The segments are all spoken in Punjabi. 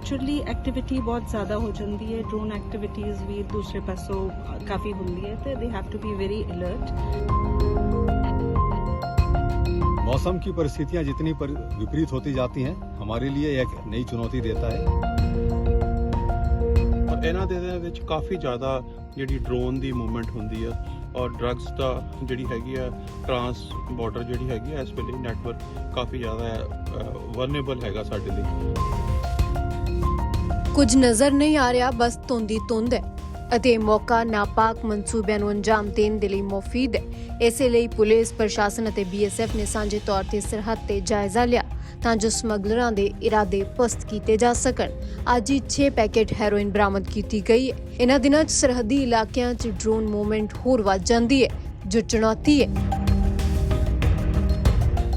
ਨੈਚੁਰਲੀ ਐਕਟੀਵਿਟੀ ਬਹੁਤ ਜ਼ਿਆਦਾ ਹੋ ਜਾਂਦੀ ਹੈ ਡਰੋਨ ਐਕਟੀਵਿਟੀਜ਼ ਵੀ ਦੂਸਰੇ ਪਾਸੋਂ ਅ, ਕਾਫੀ ਹੁੰਦੀ ਹੈ ਤੇ they have to be very alert मौसम की परिस्थितियां जितनी पर विपरीत होती जाती हैं हमारे लिए एक नई चुनौती देता है ਔਰ ਇਹਨਾਂ ਦੇ ਦੇ ਵਿੱਚ ਕਾਫੀ ਜ਼ਿਆਦਾ ਜਿਹੜੀ ਡਰੋਨ ਦੀ ਮੂਵਮੈਂਟ ਹੁੰਦੀ ਆ ਔਰ ਡਰੱਗਸ ਦਾ ਜਿਹੜੀ ਹੈਗੀ ਆ ਟਰਾਂਸ ਬਾਰਡਰ ਜਿਹੜੀ ਹੈਗੀ ਆ ਇਸ ਵੇਲੇ ਨੈਟਵਰਕ ਕਾਫੀ ਜ਼ਿਆਦਾ ਵਰਨੇਬਲ ਹੈਗਾ ਸਾਡੇ ਲਈ ਕੁਝ ਨਜ਼ਰ ਨਹੀਂ ਆ ਰਿਹਾ, ਬਸ ਧੁੰਦੀ ਧੁੰਦ ਹੈ ਅਤੇ ਮੌਕਾ ਨਾਪਾਕ ਮਨਸੂਬਿਆਂ ਨੂੰ ਅੰਜਾਮ ਦੇਣ ਦੇ ਲਈ ਮੁਫੀਦ ਹੈ। ਇਸੇ ਲਈ ਪੁਲਿਸ, ਪ੍ਰਸ਼ਾਸਨ ਅਤੇ ਬੀਐਸਐਫ ਨੇ ਸਾਂਝੇ ਤੌਰ ਤੇ ਸਰਹੱਦ ਤੇ ਜਾਇਜ਼ਾ ਲਿਆ ਤਾਂ ਜੋ ਸਮਗਲਰਾਂ ਦੇ ਇਰਾਦੇ ਪਸਤ ਕੀਤੇ ਜਾ ਸਕਣ। ਅੱਜ ਹੀ 6 ਪੈਕੇਟ ਹੈਰੋਇਨ ਬਰਾਮਦ ਕੀਤੀ ਗਈ ਹੈ। ਇਹਨਾਂ ਦਿਨਾਂ 'ਚ ਸਰਹੱਦੀ ਇਲਾਕਿਆਂ 'ਚ ਡਰੋਨ ਮੂਵਮੈਂਟ ਹੋਰ ਵੱਧ ਜਾਂਦੀ ਹੈ, ਜੋ ਚੁਣੌਤੀ ਹੈ।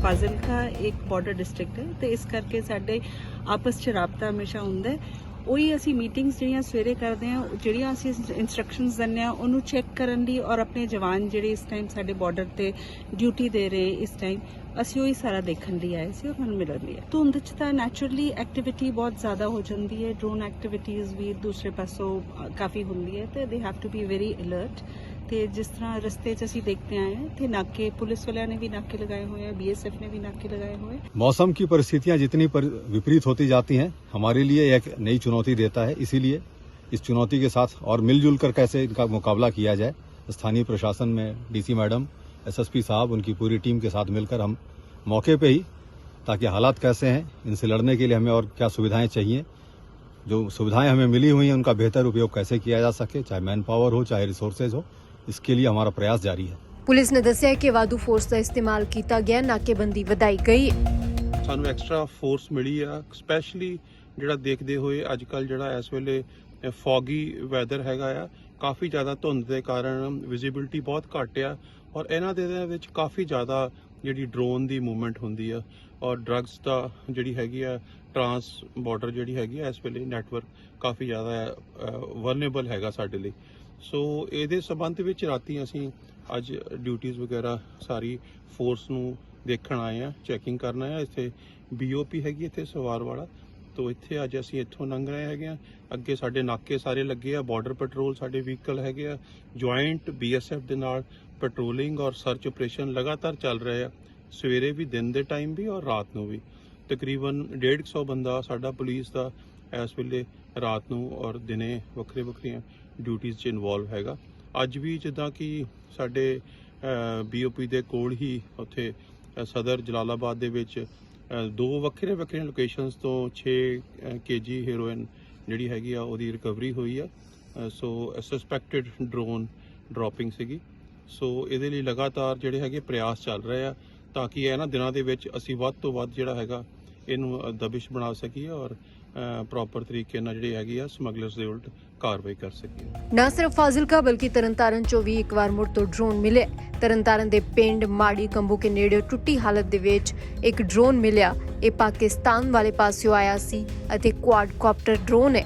ਫਾਜ਼ਿਲਕਾ ਇੱਕ ਬਾਰਡਰ ਡਿਸਟ੍ਰਿਕਟ ਹੈ ਤੇ ਇਸ ਕਰਕੇ ਸਾਡੇ ਆਪਸ ਚ ਰਾਬਤਾ ਹਮੇਸ਼ਾ ਹੁੰਦਾ ਹੈ। ਉਹੀ ਅਸੀਂ ਮੀਟਿੰਗਸ ਜਿਹੜੀਆਂ ਸਵੇਰੇ ਕਰਦੇ ਹਾਂ, ਜਿਹੜੀਆਂ ਅਸੀਂ ਇਨਸਟਰਕਸ਼ਨਸ ਦਿੰਦੇ ਹਾਂ, ਉਹਨੂੰ ਚੈੱਕ ਕਰਨ ਲਈ ਔਰ ਆਪਣੇ ਜਵਾਨ ਜਿਹੜੇ ਇਸ ਟਾਈਮ ਸਾਡੇ ਬਾਰਡਰ ਤੇ ਡਿਊਟੀ ਦੇ ਰਹੇ ਇਸ ਟਾਈਮ ਅਸੀਂ ਉਹੀ ਸਾਰਾ ਦੇਖਣ ਲਈ ਆਏ ਸੀ ਔਰ ਹੁਣ ਮਿਲਣ ਲਈ ਆਏ। ਧੁੰਦ ਚ ਤਾਂ ਨੈਚੁਰਲੀ ਐਕਟੀਵਿਟੀ ਬਹੁਤ ਜ਼ਿਆਦਾ ਹੋ ਜਾਂਦੀ ਹੈ ਡਰੋਨ ਐਕਟੀਵਿਟੀਜ਼ ਵੀ ਦੂਸਰੇ ਪਾਸੋਂ ਕਾਫੀ ਹੁੰਦੀ ਹੈ ਤੇ they have to be very alert ਤੇ ਜਿਸ ਤਰ੍ਹਾਂ ਰਸਤੇ 'ਚ ਅਸੀਂ ਦੇਖਦੇ ਆਏ ਹਾਂ ਤੇ ਨਾਕੇ ਪੁਲਿਸ ਵਾਲਿਆਂ ਨੇ ਵੀ ਨਾਕੇ ਲਗਾਏ ਹੋਏ ਆ ਬੀਐਸਐਫ ਨੇ ਵੀ ਨਾਕੇ ਲਗਾਏ ਹੋਏ ਆ मौसम की परिस्थितियां जितनी पर विपरीत होती जाती हैं हमारे लिए एक नई चुनौती देता है इसीलिए इस चुनौती के साथ और मिलजुल कर कैसे इनका मुकाबला किया जाए स्थानीय प्रशासन में डीसी मैडम एसएसपी साहब उनकी पूरी टीम के साथ मिलकर हम मौके पे ही ताकि हालात कैसे हैं इनसे लड़ने के लिए हमें और क्या सुविधाएं चाहिए जो सुविधाएं हमें मिली हुई हैं उनका बेहतर उपयोग कैसे किया जा सके चाहे मैन पावर हो चाहे रिसोर्सेज हो इसके लिए हमारा प्रयास जारी है ਪੁਲਿਸ ਨੇ ਦੱਸਿਆ ਕਿ ਵਾਧੂ ਫੋਰਸ ਦਾ ਇਸਤੇਮਾਲ ਕੀਤਾ ਗਿਆ ਨਾਕੇਬੰਦੀ ਵਧਾਈ ਗਈ ਹੈ ਸਾਨੂੰ ਐਕਸਟਰਾ ਫੋਰਸ ਮਿਲੀ ਆ ਸਪੈਸ਼ਲੀ ਜਿਹੜਾ ਦੇਖਦੇ ਹੋਏ ਅੱਜ ਕੱਲ ਜਿਹੜਾ ਇਸ ਵੇਲੇ ਫੌਗੀ ਵੈਦਰ ਹੈਗਾ ਆ ਕਾਫੀ ਜ਼ਿਆਦਾ ਧੁੰਦ ਦੇ ਕਾਰਨ ਵਿਜ਼ਿਬਿਲਟੀ ਬਹੁਤ ਘੱਟ ਆ ਔਰ ਇਹਨਾਂ ਦੇ ਦੇ ਵਿੱਚ ਕਾਫੀ ਜ਼ਿਆਦਾ ਜਿਹੜੀ ਡਰੋਨ ਦੀ ਮੂਵਮੈਂਟ ਹੁੰਦੀ ਆ ਔਰ ਡਰੱਗਸ ਦਾ ਜਿਹੜੀ ਹੈਗੀ ਆ ਟਰਾਂਸ ਬਾਰਡਰ ਜਿਹੜੀ ਹੈਗੀ ਆ ਇਸ ਵੇਲੇ ਨੈਟਵਰਕ ਕਾਫੀ ਜ਼ਿਆਦਾ ਵਰਨੇਬਲ ਹੈਗਾ ਸਾਡੇ ਲਈ ਸੋ ਇਹਦੇ ਸਬੰਧ ਵਿੱਚ ਰਾਤੀ ਅਸੀਂ ਅੱਜ ਡਿਊਟੀਆਂ ਵਗੈਰਾ ਸਾਰੀ ਫੋਰਸ ਨੂੰ ਦੇਖਣ ਆਏ ਆ ਚੈਕਿੰਗ ਕਰਨ ਆਏ ਆ ਇੱਥੇ ਬੀਓਪੀ ਹੈਗੀ ਇੱਥੇ ਸਵਾਰ ਵਾਲਾ। ਤੋਂ ਇੱਥੇ ਅੱਜ ਅਸੀਂ ਇੱਥੋਂ ਲੰਘ ਰਹੇ ਹੈਗੇ ਆ ਅੱਗੇ ਸਾਡੇ ਨਾਕੇ ਸਾਰੇ ਲੱਗੇ ਆ। ਬਾਰਡਰ ਪੈਟਰੋਲ ਸਾਡੇ ਵਹੀਕਲ ਹੈਗੇ ਆ। ਜੁਆਇੰਟ ਬੀਐਸਐਫ ਦੇ ਨਾਲ ਪੈਟਰੋਲਿੰਗ ਔਰ ਸਰਚ ਆਪਰੇਸ਼ਨ ਲਗਾਤਾਰ ਚੱਲ ਰਹੇ ਆ। ਸਵੇਰੇ ਵੀ, ਦਿਨ ਦੇ ਟਾਈਮ ਵੀ ਔਰ ਰਾਤ ਨੂੰ ਵੀ। ਤਕਰੀਬਨ 150 ਬੰਦਾ ਸਾਡਾ ਪੁਲਿਸ ਦਾ ਇਸ ਵੇਲੇ ਰਾਤ ਨੂੰ ਔਰ ਦਿਨੇ ਵੱਖਰੇ ਵੱਖਰੀਆਂ ਡਿਊਟੀਆਂ 'ਚ ਇਨਵੋਲਵ ਹੈਗਾ। ਅੱਜ ਵੀ ਜਿੱਦਾਂ ਕਿ ਸਾਡੇ ਬੀਓਪੀ ਦੇ ਕੋਲ ਹੀ ਉੱਥੇ ਸਦਰ ਜਲਾਲਾਬਾਦ ਦੇ ਵਿੱਚ ਦੋ ਵੱਖਰੇ ਵੱਖਰੇ ਲੋਕੇਸ਼ਨਸ ਤੋਂ 6 ਕੇਜੀ ਹੀਰੋਇਨ ਜਿਹੜੀ ਹੈਗੀ ਆ ਉਹਦੀ ਰਿਕਵਰੀ ਹੋਈ ਆ। ਸੋ ਸਸਪੈਕਟਡ ਡਰੋਨ ਡ੍ਰੌਪਿੰਗ ਸੀਗੀ। ਸੋ ਇਹਦੇ ਲਈ ਲਗਾਤਾਰ ਜਿਹੜੇ ਹੈਗੇ ਪ੍ਰਯਾਸ ਚੱਲ ਰਹੇ ਆ ਤਾਂ ਕਿ ਇਹਨਾਂ ਦਿਨਾਂ ਦੇ ਵਿੱਚ ਅਸੀਂ ਵੱਧ ਤੋਂ ਵੱਧ ਜਿਹੜਾ ਹੈਗਾ, ਇਹਨੂੰ ਦਬਿਸ਼ ਬਣਾ ਸਕੀਏ ਔਰ ਪ੍ਰੋਪਰ ਤਰੀਕੇ ਨਾਲ ਜਿਹੜੀ ਹੈਗੀ ਆ ਸਮਗਲਰਸ ਦੇ ਉਲਟ ਕਾਰਵਾਈ ਕਰ ਸਕੀਏ। ਨਾ ਸਿਰਫ ਫਾਜ਼ਿਲਕਾ ਬਲਕਿ ਤਰਨਤਾਰਨ ਚੋਂ ਵੀ ਇੱਕ ਵਾਰ ਮੁੜ ਤੋਂ ਡਰੋਨ ਮਿਲੇ ਤਰਨਤਾਰਨ ਦੇ ਪਿੰਡ ਮਾੜੀ ਕੰਬੂ ਕੇ ਨੇੜੇ ਟੁੱਟੀ ਹਾਲਤ ਦੇ ਵਿੱਚ ਇੱਕ ਡਰੋਨ ਮਿਲਿਆ। ਇਹ ਪਾਕਿਸਤਾਨ ਵਾਲੇ ਪਾਸਿਓਂ ਆਇਆ ਸੀ ਅਤੇ ਕੁਆਡਕਾਪਟਰ ਡਰੋਨ ਹੈ।